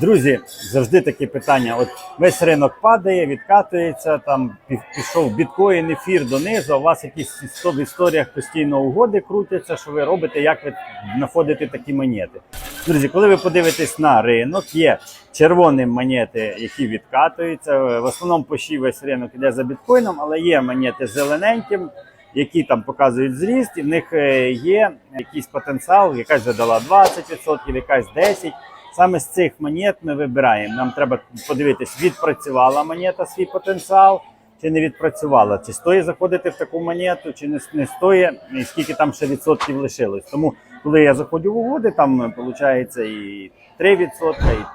Друзі, завжди такі питання. От весь ринок падає, відкатується, там пішов біткоін, ефір донизу, у вас якісь в історіях постійно угоди крутяться, що ви робите, як ви знаходите такі монети. Друзі, коли ви подивитесь на ринок, є червоні монети, які відкатуються. В основному поші весь ринок іде за біткоїном, але є монети зелененьким, які там показують зріст, і в них е, є якийсь потенціал, якась задала 20%, якась 10%. Саме з цих монет ми вибираємо. Нам треба подивитись, відпрацювала монета свій потенціал, чи не відпрацювала, чи стоїть заходити в таку монету, чи не, не стоїть, і скільки там ще відсотків лишилось. Тому, коли я заходжу в угоди, там виходить і 3%,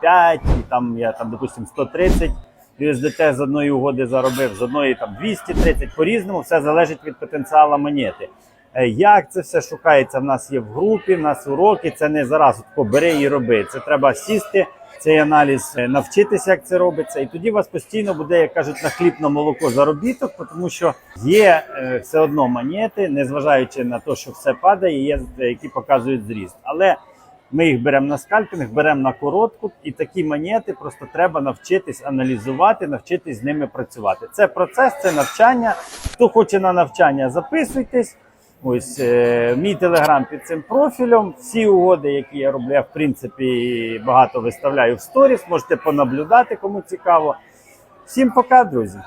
і 5%, і там я там, допустим, 130 USDT з одної угоди заробив, з одної там 230, по-різному, все залежить від потенціалу монети. Е, Як це все шукається? В нас є в групі, в нас уроки. Це не зараз бери і роби. Це треба сісти, цей аналіз е, навчитися, як це робиться, і тоді у вас постійно буде, як кажуть, на хліб на молоко заробіток, тому що є е, все одно монети, незважаючи на те, що все падає, є які показують зріст. Але ми їх беремо на скальпінг, беремо на коротку, і такі монети просто треба навчитись аналізувати, навчитись з ними працювати. Це процес, це навчання. Хто хоче на навчання, записуйтесь. Ось е, мій телеграм під цим профілем. Всі угоди, які я роблю, я в принципі багато виставляю в сторіс. Можете понаблюдати, кому цікаво. Всім пока, друзі.